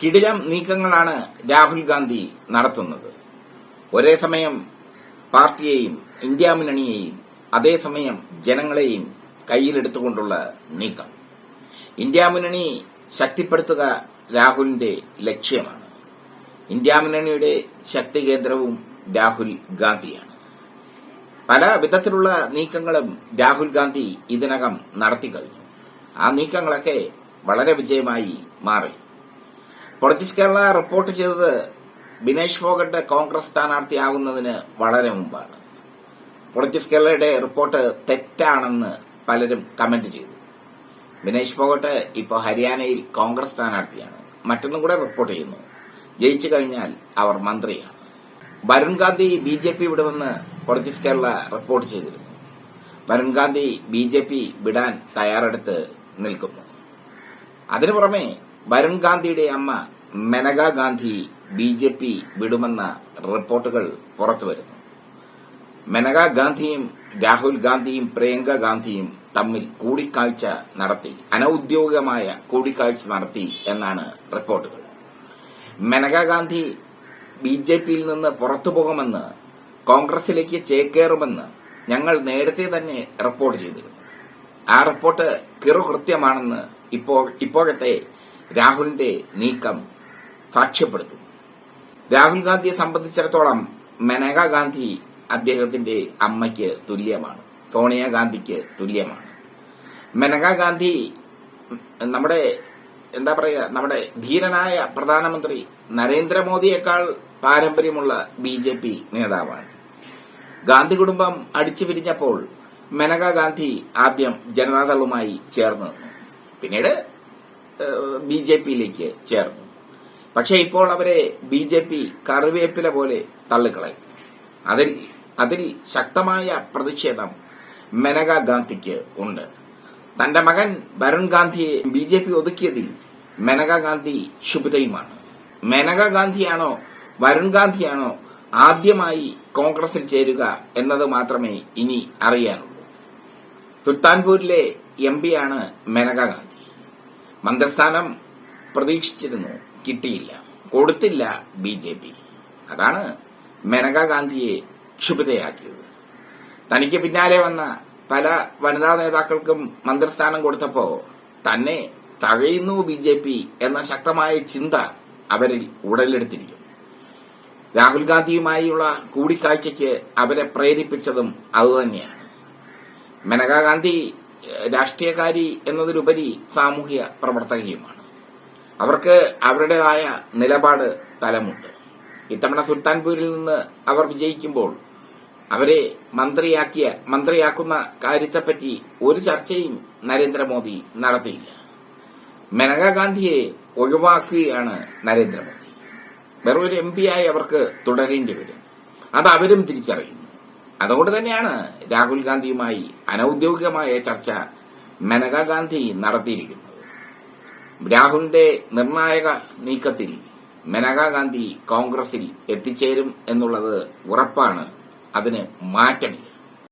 കിടിലം നീക്കങ്ങളാണ് രാഹുൽ ഗാന്ധി നടത്തുന്നത്. ഒരേ സമയം പാർട്ടിയെയും ഇന്ത്യ മുന്നണിയെയും അതേസമയം ജനങ്ങളെയും കയ്യിലെടുത്തുകൊണ്ടുള്ള നീക്കം. ഇന്ത്യ മുന്നണി ശക്തിപ്പെടുത്തുക രാഹുലിന്റെ ലക്ഷ്യമാണ്. ഇന്ത്യ മുന്നണിയുടെ ശക്തി കേന്ദ്രവും രാഹുൽ ഗാന്ധിയാണ്. പല വിധത്തിലുള്ള നീക്കങ്ങളും രാഹുൽ ഗാന്ധി ഇതിനകം നടത്തി കഴിഞ്ഞു. ആ നീക്കങ്ങളൊക്കെ വളരെ വിജയമായി മാറി. പൊളിറ്റിക്സ് കേരള റിപ്പോർട്ട് ചെയ്തത് ബിനേഷ് ഫോഗട്ട് കോൺഗ്രസ് സ്ഥാനാർത്ഥിയാകുന്നതിന് വളരെ മുമ്പാണ്. പൊളിറ്റിക്സ് കേരളയുടെ റിപ്പോർട്ട് തെറ്റാണെന്ന് പലരും കമന്റ് ചെയ്തു. ബിനേഷ് ഫോഗട്ട് ഇപ്പോൾ ഹരിയാനയിൽ കോൺഗ്രസ് സ്ഥാനാർത്ഥിയാണ്. മറ്റൊന്നും കൂടെ റിപ്പോർട്ട് ചെയ്യുന്നു. ജയിച്ചു കഴിഞ്ഞാൽ അവർ മന്ത്രിയാണ്. Varun Gandhi B J P വിടുമെന്ന് politics Kerala report ചെയ്തിരുന്നു. Varun Gandhi B J P വിടാൻ തയ്യാറെടുത്ത് നിൽക്കുന്നു. അതിനു പുറമെ വരുൺ ഗാന്ധിയുടെ അമ്മ Menaka Gandhi B J P വിടുമെന്ന റിപ്പോർട്ടുകൾ പുറത്തുവരുന്നു. മെനക ഗാന്ധിയും രാഹുൽ ഗാന്ധിയും പ്രിയങ്ക ഗാന്ധിയും തമ്മിൽ കൂടിക്കാഴ്ച നടത്തി അനൌദ്യോഗികമായ കൂടിക്കാഴ്ച നടത്തി എന്നാണ് റിപ്പോർട്ടുകൾ. മെനക ഗാന്ധി ബി ജെ പിയിൽ നിന്ന് പുറത്തു പോകുമെന്ന് കോൺഗ്രസിലേക്ക് ചേക്കേറുമെന്ന് ഞങ്ങൾ നേരത്തെ തന്നെ റിപ്പോർട്ട് ചെയ്തിരുന്നു. ആ റിപ്പോർട്ട് കിറുകൃത്യമാണെന്ന് ഇപ്പോൾ ഇപ്പോഴത്തെ രാഹുലിന്റെ നീക്കം സാക്ഷ്യപ്പെടുത്തും. രാഹുൽ ഗാന്ധിയെ സംബന്ധിച്ചിടത്തോളം മെനക ഗാന്ധി അദ്ദേഹത്തിന്റെ അമ്മയ്ക്ക് തുല്യമാണ്. സോണിയാഗാന്ധിക്ക് തുല്യമാണ്. മെനക ഗാന്ധി നമ്മുടെ എന്താ പറയുക നമ്മുടെ ധീരനായ പ്രധാനമന്ത്രി നരേന്ദ്രമോദിയേക്കാൾ പാരമ്പര്യമുള്ള ബി ജെ പി നേതാവാണ്. ഗാന്ധി കുടുംബം അടിച്ചു പിരിഞ്ഞപ്പോൾ മെനക ഗാന്ധി ആദ്യം ജനതാദളുമായി ചേർന്നു പിന്നീട് ബി ജെ പിയിലേക്ക് ചേർന്നു. പക്ഷേ ഇപ്പോൾ അവരെ ബി ജെ പി കറിവേപ്പില പോലെ തള്ളിക്കളയും. അതിൽ അതിൽ ശക്തമായ പ്രതിഷേധം മെനക ഗാന്ധിക്ക് ഉണ്ട്. തന്റെ മകൻ വരുൺ ഗാന്ധിയെ ബി ജെ പി ഒതുക്കിയതിൽ മെനക ഗാന്ധി ക്ഷുഭിതയുമാണ്. മെനക ഗാന്ധിയാണോ വരുൺ ഗാന്ധിയാണോ ആദ്യമായി കോൺഗ്രസിൽ ചേരുക എന്നത് മാത്രമേ ഇനി അറിയാനുള്ളൂ. സുൽത്താൻപൂരിലെ എം പിയാണ് മെനക ഗാന്ധി. മന്ത്രിസ്ഥാനം പ്രതീക്ഷിച്ചിരുന്നു. കിട്ടിയില്ല. കൊടുത്തില്ല ബി ജെ പി. അതാണ് മേനകാ ഗാന്ധിയെ ക്ഷുഭിതയാക്കിയത്. തനിക്ക് പിന്നാലെ വന്ന പല വനിതാ നേതാക്കൾക്കും മന്ത്രിസ്ഥാനം കൊടുത്തപ്പോ തന്നെ തഴയുന്നു ബി ജെ പി എന്ന ശക്തമായ ചിന്ത അവരിൽ ഉടലെടുത്തിരിക്കും. രാഹുൽ ഗാന്ധിയുമായുള്ള കൂടിക്കാഴ്ചയ്ക്ക് അവരെ പ്രേരിപ്പിച്ചതും അതുതന്നെയാണ്. മേനകാ ഗാന്ധി രാഷ്ട്രീയക്കാരി എന്നതിലുപരി സാമൂഹ്യ പ്രവർത്തകയുമാണ്. അവർക്ക് അവരുടേതായ നിലപാട് തലമുണ്ട്. ഇത്തവണ സുൽത്താൻപൂരിൽ നിന്ന് അവർ വിജയിക്കുമ്പോൾ അവരെ മന്ത്രിയാക്കിയ മന്ത്രിയാക്കുന്ന കാര്യത്തെപ്പറ്റി ഒരു ചർച്ചയും നരേന്ദ്രമോദി നടത്തിയില്ല. മെനക ഗാന്ധിയെ ഒഴിവാക്കുകയാണ് നരേന്ദ്രമോദി. വെറും ഒരു എം ആയി അവർക്ക് തുടരേണ്ടി വരും. അത് അവരും തിരിച്ചറിയുന്നു അതുകൊണ്ട് തന്നെയാണ് രാഹുൽ ഗാന്ധിയുമായി അനൌദ്യോഗികമായ ചർച്ച മനകാ ഗാന്ധി നടത്തിയിരിക്കുന്നത്. രാഹുലിന്റെ നിർണായക നീക്കത്തിൽ മനകാ ഗാന്ധി കോൺഗ്രസിൽ എത്തിച്ചേരും എന്നുള്ളത് ഉറപ്പാണ്. അതിന് മാറ്റമില്ല.